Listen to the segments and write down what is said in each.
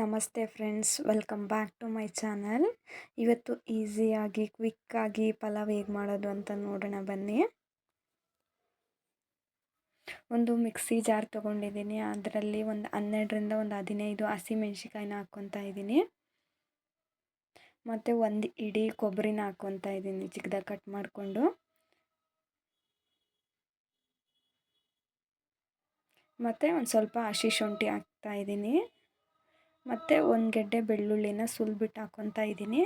ನಮಸ್ತೆ friends, welcome back to my channel. ಇವತ್ತು ಈಸಿಯಾಗಿ, ಕ್ವಿಕ್ಕಾಗಿ ಪಲಾವ್ ಹೇಗೆ ಮಾಡೋದು ಅಂತ ನೋಡೋಣ ಬನ್ನಿ. ಒಂದು ಮಿಕ್ಸಿ ಜಾರ್ ತೊಗೊಂಡಿದ್ದೀನಿ. ಅದರಲ್ಲಿ ಒಂದು ಹನ್ನೆರಡರಿಂದ ಒಂದು ಹದಿನೈದು ಹಸಿಮೆಣ್ಸಿಕಾಯಿನ ಹಾಕ್ಕೊತಾ ಇದ್ದೀನಿ. ಮತ್ತು ಒಂದು ಇಡೀ ಕೊಬ್ಬರಿನ ಹಾಕ್ಕೊತಾ ಇದ್ದೀನಿ ಚಿಕ್ಕದಾಗಿ ಕಟ್ ಮಾಡಿಕೊಂಡು. ಮತ್ತು ಒಂದು ಸ್ವಲ್ಪ ಹಸಿ ಶುಂಠಿ ಹಾಕ್ತಾ ಇದ್ದೀನಿ. ಮತ್ತು ಒಂದು ಗೆಡ್ಡೆ ಬೆಳ್ಳುಳ್ಳಿನ ಸುಲ್ಬಿಟ್ಟು ಹಾಕ್ಕೊತಾ ಇದ್ದೀನಿ.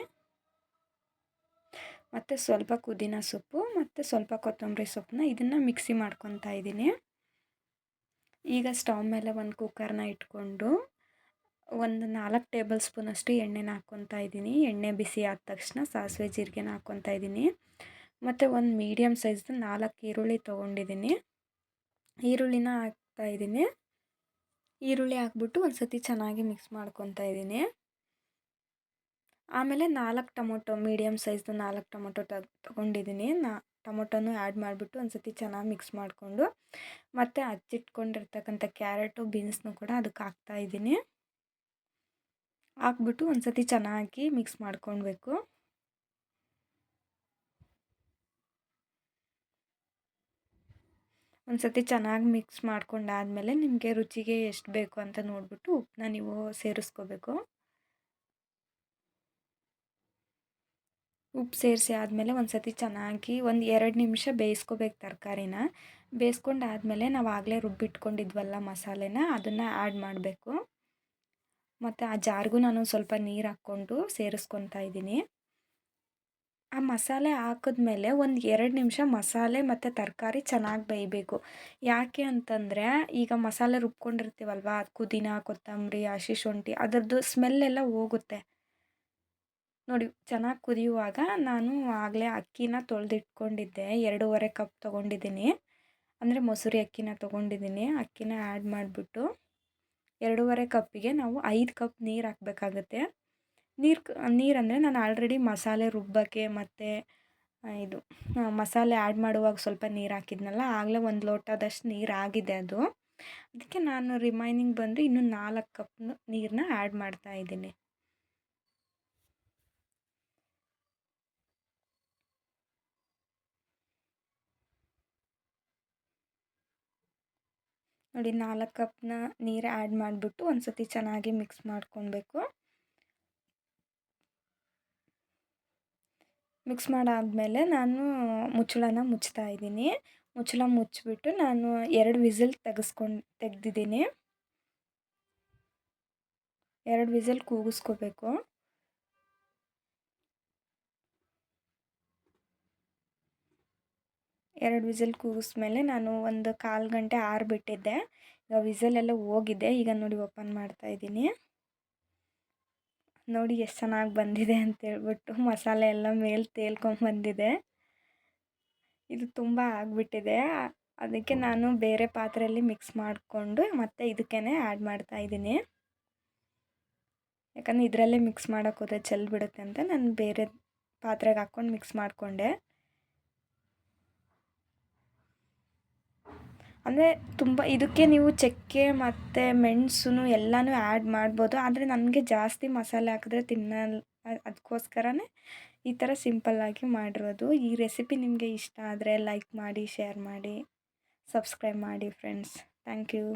ಮತ್ತು ಸ್ವಲ್ಪ ಪುದೀನ ಸೊಪ್ಪು, ಮತ್ತು ಸ್ವಲ್ಪ ಕೊತ್ತಂಬರಿ ಸೊಪ್ಪನ್ನ ಇದನ್ನು ಮಿಕ್ಸಿ ಮಾಡ್ಕೊತಾ ಇದ್ದೀನಿ. ಈಗ ಸ್ಟವ್ ಮೇಲೆ ಒಂದು ಕುಕ್ಕರ್ನ ಇಟ್ಕೊಂಡು ಒಂದು ನಾಲ್ಕು ಟೇಬಲ್ ಸ್ಪೂನಷ್ಟು ಎಣ್ಣೆನ ಹಾಕ್ಕೊತಾ ಇದ್ದೀನಿ. ಎಣ್ಣೆ ಬಿಸಿ ಆದ ತಕ್ಷಣ ಸಾಸಿವೆ ಜೀರಿಗೆನ ಹಾಕ್ಕೊತಾ ಇದ್ದೀನಿ. ಮತ್ತು ಒಂದು ಮೀಡಿಯಮ್ ಸೈಜ್ದು ನಾಲ್ಕು ಈರುಳ್ಳಿ ತೊಗೊಂಡಿದ್ದೀನಿ. ಈರುಳ್ಳಿನ ಹಾಕ್ತಾಯಿದ್ದೀನಿ ಈರುಳ್ಳಿ ಹಾಕ್ಬಿಟ್ಟು ಒಂದು ಸತಿ ಚೆನ್ನಾಗಿ ಮಿಕ್ಸ್ ಮಾಡ್ಕೊತಾ ಇದ್ದೀನಿ. ಆಮೇಲೆ ನಾಲ್ಕು ಟೊಮೊಟೊ ಮೀಡಿಯಮ್ ಸೈಜ್ದು ನಾಲ್ಕು ಟೊಮೊಟೊ ತೊಗೊಂಡಿದ್ದೀನಿ. ನಾ, ಟೊಮೊಟೊನೂ ಆ್ಯಡ್ ಮಾಡಿಬಿಟ್ಟು ಒಂದು ಸತಿ ಚೆನ್ನಾಗಿ ಮಿಕ್ಸ್ ಮಾಡಿಕೊಂಡು, ಮತ್ತು ಹಚ್ಚಿಟ್ಕೊಂಡಿರ್ತಕ್ಕಂಥ ಕ್ಯಾರೆಟು, ಬೀನ್ಸ್ನು ಕೂಡ ಅದಕ್ಕೆ ಹಾಕ್ತಾ ಇದ್ದೀನಿ. ಹಾಕ್ಬಿಟ್ಟು ಒಂದು ಸತಿ ಚೆನ್ನಾಗಿ ಮಿಕ್ಸ್ ಮಾಡ್ಕೊಳ್ಬೇಕು. ಒಂದು ಸತಿ ಚೆನ್ನಾಗಿ ಮಿಕ್ಸ್ ಮಾಡ್ಕೊಂಡಾದಮೇಲೆ ನಿಮಗೆ ರುಚಿಗೆ ಎಷ್ಟು ಬೇಕು ಅಂತ ನೋಡಿಬಿಟ್ಟು ಉಪ್ಪನ್ನ ನೀವು ಸೇರಿಸ್ಕೋಬೇಕು. ಉಪ್ಪು ಸೇರಿಸಿ ಆದಮೇಲೆ ಒಂದು ಸತಿ ಚೆನ್ನಾಗಿ ಒಂದು ಎರಡು ನಿಮಿಷ ಬೇಯಿಸ್ಕೋಬೇಕು ತರಕಾರಿನ. ಬೇಯಿಸ್ಕೊಂಡಾದಮೇಲೆ ನಾವು ಆಗಲೇ ರುಬ್ಬಿಟ್ಕೊಂಡಿದ್ವಲ್ಲ ಮಸಾಲೆನ ಅದನ್ನು ಆ್ಯಡ್ ಮಾಡಬೇಕು. ಮತ್ತು ಆ ಜಾರ್ಗೂ ನಾನು ಸ್ವಲ್ಪ ನೀರು ಹಾಕ್ಕೊಂಡು ಸೇರಿಸ್ಕೊತಾ ಇದ್ದೀನಿ. ಆ ಮಸಾಲೆ ಹಾಕಿದ್ಮೇಲೆ ಒಂದು ಎರಡು ನಿಮಿಷ ಮಸಾಲೆ ಮತ್ತು ತರಕಾರಿ ಚೆನ್ನಾಗಿ ಬೇಯಬೇಕು. ಯಾಕೆ ಅಂತಂದರೆ ಈಗ ಮಸಾಲೆ ರುಬ್ಕೊಂಡಿರ್ತೀವಲ್ವ? ಪುದೀನ, ಕೊತ್ತಂಬರಿ, ಹಸಿ ಶುಂಠಿ ಅದರದ್ದು ಸ್ಮೆಲ್ಲೆಲ್ಲ ಹೋಗುತ್ತೆ. ನೋಡಿ ಚೆನ್ನಾಗಿ ಕುದಿಯುವಾಗ ನಾನು ಆಗಲೇ ಅಕ್ಕಿನ ತೊಳೆದಿಟ್ಕೊಂಡಿದ್ದೆ. ಎರಡೂವರೆ ಕಪ್ ತೊಗೊಂಡಿದ್ದೀನಿ. ಅಂದರೆ ಮೊಸರು ಅಕ್ಕಿನ ತೊಗೊಂಡಿದ್ದೀನಿ. ಅಕ್ಕಿನ ಆ್ಯಡ್ ಮಾಡಿಬಿಟ್ಟು ಎರಡೂವರೆ ಕಪ್ಪಿಗೆ ನಾವು ಐದು ಕಪ್ ನೀರು ಹಾಕಬೇಕಾಗತ್ತೆ. ನೀರು ನೀರು ಅಂದರೆ ನಾನು ಆಲ್ರೆಡಿ ಮಸಾಲೆ ರುಬ್ಬಕ್ಕೆ ಮತ್ತು ಇದು ಮಸಾಲೆ ಆ್ಯಡ್ ಮಾಡುವಾಗ ಸ್ವಲ್ಪ ನೀರು ಹಾಕಿದ್ನಲ್ಲ, ಆಗಲೇ ಒಂದು ಲೋಟದಷ್ಟು ನೀರು ಆಗಿದೆ ಅದು. ಅದಕ್ಕೆ ನಾನು ರಿಮೈನಿಂಗ್ ಬಂದು ಇನ್ನೂ ನಾಲ್ಕು ಕಪ್ ನೀರನ್ನ ಆ್ಯಡ್ ಮಾಡ್ತಾ ಇದ್ದೀನಿ. ನೋಡಿ ನಾಲ್ಕು ಕಪ್ನ ನೀರು ಆ್ಯಡ್ ಮಾಡಿಬಿಟ್ಟು ಒಂದು ಸತಿ ಚೆನ್ನಾಗಿ ಮಿಕ್ಸ್ ಮಾಡ್ಕೊಬೇಕು ಮಿಕ್ಸ್ ಮಾಡಾದಮೇಲೆ ನಾನು ಮುಚ್ಚಳನ ಮುಚ್ತಾ ಇದ್ದೀನಿ. ಮುಚ್ಚಳ ಮುಚ್ಚಿಬಿಟ್ಟು ನಾನು ಎರಡು ವಿಸಿಲ್ ತೆಗೆಸ್ಕೊಂಡು, ತೆಗೆದಿದ್ದೀನಿ. ಎರಡು ವಿಸಿಲ್ ಕೂಗಿಸ್ಕೋಬೇಕು. ಎರಡು ವಿಸಿಲ್ ಕೂಗಿಸ್ಮೇಲೆ ನಾನು ಒಂದು ಕಾಲು ಗಂಟೆ ಆರಿಬಿಟ್ಟಿದ್ದೆ. ಈಗ ವಿಸಲೆಲ್ಲ ಹೋಗಿದೆ. ಈಗ ನೋಡಿ ಓಪನ್ ಮಾಡ್ತಾ ಇದ್ದೀನಿ. ನೋಡಿ ಎಷ್ಟು ಚೆನ್ನಾಗಿ ಬಂದಿದೆ ಅಂತೇಳ್ಬಿಟ್ಟು ಮಸಾಲೆ ಎಲ್ಲ ಮೇಲೆ ತೇಲ್ಕೊಂಬಂದಿದೆ ಇದು ತುಂಬ ಆಗಿಬಿಟ್ಟಿದೆ. ಅದಕ್ಕೆ ನಾನು ಬೇರೆ ಪಾತ್ರೆಯಲ್ಲಿ ಮಿಕ್ಸ್ ಮಾಡಿಕೊಂಡು ಮತ್ತೆ ಇದಕ್ಕೇ ಆ್ಯಡ್ ಮಾಡ್ತಾ ಇದ್ದೀನಿ. ಯಾಕಂದರೆ ಇದರಲ್ಲೇ ಮಿಕ್ಸ್ ಮಾಡೋಕ್ಕೋದ್ರೆ ಚೆಲ್ಲಿ ಬಿಡುತ್ತೆ ಅಂತ ನಾನು ಬೇರೆ ಪಾತ್ರೆಗೆ ಹಾಕ್ಕೊಂಡು ಮಿಕ್ಸ್ ಮಾಡಿಕೊಂಡೆ. ಅಂದರೆ ತುಂಬ ಇದಕ್ಕೆ ನೀವು ಚಕ್ಕೆ ಮತ್ತು ಮೆಣಸು ಎಲ್ಲನೂ ಆ್ಯಡ್ ಮಾಡ್ಬೋದು. ಆದರೆ ನನಗೆ ಜಾಸ್ತಿ ಮಸಾಲೆ ಹಾಕಿದ್ರೆ ತಿನ್ನಲ್ಲ ಅದಕ್ಕೋಸ್ಕರನೇ ಈ ಥರ ಸಿಂಪಲ್ಲಾಗಿ ಮಾಡಿರೋದು. ಈ ರೆಸಿಪಿ ನಿಮಗೆ ಇಷ್ಟ ಆದರೆ ಲೈಕ್ ಮಾಡಿ ಶೇರ್ ಮಾಡಿ ಸಬ್ಸ್ಕ್ರೈಬ್ ಮಾಡಿ ಫ್ರೆಂಡ್ಸ್ ಥ್ಯಾಂಕ್ ಯು